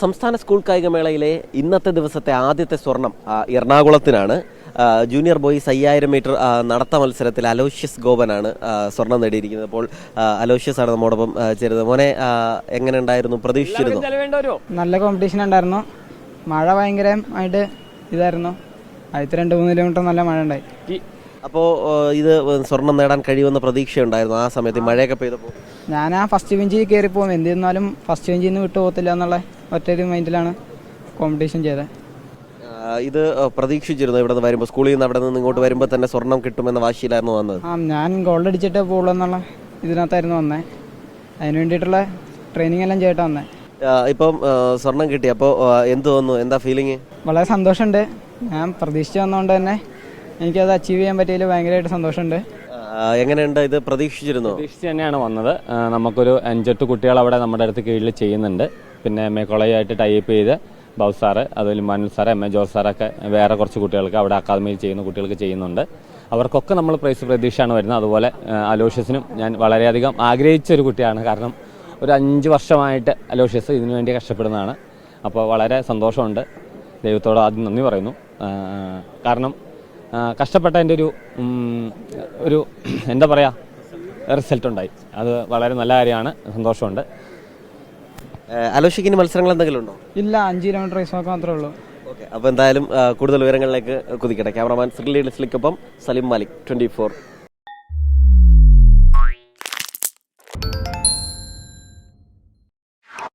സംസ്ഥാന സ്കൂൾ കായികമേളയിലെ ഇന്നത്തെ ദിവസത്തെ ആദ്യത്തെ സ്വർണം എറണാകുളത്തിനാണ്. ജൂനിയർ ബോയ്സ് അയ്യായിരം മീറ്റർ നടത്ത മത്സരത്തിൽ അലോഷ്യസ് ഗോപനാണ് സ്വർണം നേടിയിരിക്കുന്നത്. അപ്പോൾ അലോഷ്യസ് ആണ് നമ്മോടൊപ്പം ചേരുന്നത്. മോനെ എങ്ങനെ ഉണ്ടായിരുന്നു? പ്രതീക്ഷിച്ചിരുന്നു? നല്ല കോമ്പറ്റീഷൻ ഉണ്ടായിരുന്നു. മഴ ഭയങ്കരമായിട്ട് ഇതായിരുന്നു. ആദ്യത്തെ രണ്ട് മൂന്ന് കിലോമീറ്റർ നല്ല മഴ ഉണ്ടായി. അപ്പോൾ ഇത് സ്വർണം നേടാൻ കഴിയുമെന്ന പ്രതീക്ഷ ഉണ്ടായിരുന്നു ആ സമയത്ത് മഴയൊക്കെ പെയ്തപ്പോൾ ഞാൻ ആ ഫസ്റ്റ് ബെഞ്ചിൽ കയറി പോകും എന്ത് ഇരുന്നാലും ഫസ്റ്റ് ബെഞ്ചിൽ നിന്ന് വിട്ടു പോകത്തില്ല എന്നുള്ള ഒറ്റൊരു മൈൻഡിലാണ് കോമ്പറ്റീഷൻ ചെയ്തത്. ഇത് പ്രതീക്ഷിച്ചിരുന്നു ഇവിടെ നിന്ന് വരുമ്പോൾ സ്കൂളിൽ നിന്ന് അവിടെ നിന്ന് ഇങ്ങോട്ട് വരുമ്പോൾ തന്നെ സ്വർണം കിട്ടുമെന്ന വാശിയിലായിരുന്നു വന്നത്? ആ ഞാൻ ഗോൾഡ് അടിച്ചിട്ടേ പോകുള്ളൂ എന്നുള്ള ഇതിനകത്തായിരുന്നു വന്നേ. അതിന് വേണ്ടിയിട്ടുള്ള ട്രെയിനിങ് എല്ലാം ചെയ്തിട്ടാണ് വന്നേ. ഇപ്പം സ്വർണം കിട്ടി. അപ്പോൾ എന്ത് തോന്നുന്നു എന്താ ഫീലിംഗ് വളരെ സന്തോഷമുണ്ട്. ഞാൻ പ്രതീക്ഷിച്ച് വന്നതുകൊണ്ട് തന്നെ എനിക്കത് അച്ചീവ് ചെയ്യാൻ പറ്റിയതിൽ ഭയങ്കരമായിട്ട് സന്തോഷമുണ്ട്. എങ്ങനെയുണ്ട് ഇത്? പ്രതീക്ഷിച്ചിരുന്നു? പ്രതീക്ഷിച്ച് തന്നെയാണ് വന്നത്. നമുക്കൊരു അഞ്ചെട്ട് കുട്ടികൾ അവിടെ നമ്മുടെ അടുത്ത് കീഴിൽ ചെയ്യുന്നുണ്ട്. പിന്നെ എം എ കോളേജായിട്ട് ടൈപ്പ് ചെയ്ത് ബൗസ് സാറ് അതുപോലെ Manu sir M A Jose സാറൊക്കെ വേറെ കുറച്ച് കുട്ടികൾക്ക് അവിടെ അക്കാദമിയിൽ ചെയ്യുന്ന കുട്ടികൾക്ക് ചെയ്യുന്നുണ്ട്. അവർക്കൊക്കെ നമ്മൾ പ്രൈസ് പ്രതീക്ഷയാണ് വരുന്നത്. അതുപോലെ അലോഷ്യസിനും ഞാൻ വളരെയധികം ആഗ്രഹിച്ച ഒരു കുട്ടിയാണ്. കാരണം ഒരു അഞ്ച് വർഷമായിട്ട് അലോഷ്യസ് ഇതിനു വേണ്ടി കഷ്ടപ്പെടുന്നതാണ്. അപ്പോൾ വളരെ സന്തോഷമുണ്ട്. ദൈവത്തോട് ആദ്യം നന്ദി പറയുന്നു. കാരണം കഷ്ടപ്പെട്ടതിന്റെ ഒരു ഒരു എന്താ പറയുക റിസൾട്ട് ഉണ്ടായി. അത് വളരെ നല്ല കാര്യമാണ്. സന്തോഷമുണ്ട്. അലോഷിക്കിന് മത്സരങ്ങൾ എന്തെങ്കിലും ഉണ്ടോ? ഇല്ല അഞ്ച് കിലോമീറ്റർ റേസ് വാക്ക് മാത്രമേ ഉള്ളൂ. ഓക്കെ അപ്പോൾ എന്തായാലും കൂടുതൽ വിവരങ്ങളിലേക്ക് കുതിക്കട്ടെ. ക്യാമറമാൻ ശ്രീ ലിസ്ലിക്കൊപ്പം സലിം മാലിക് ട്വന്റി ഫോർ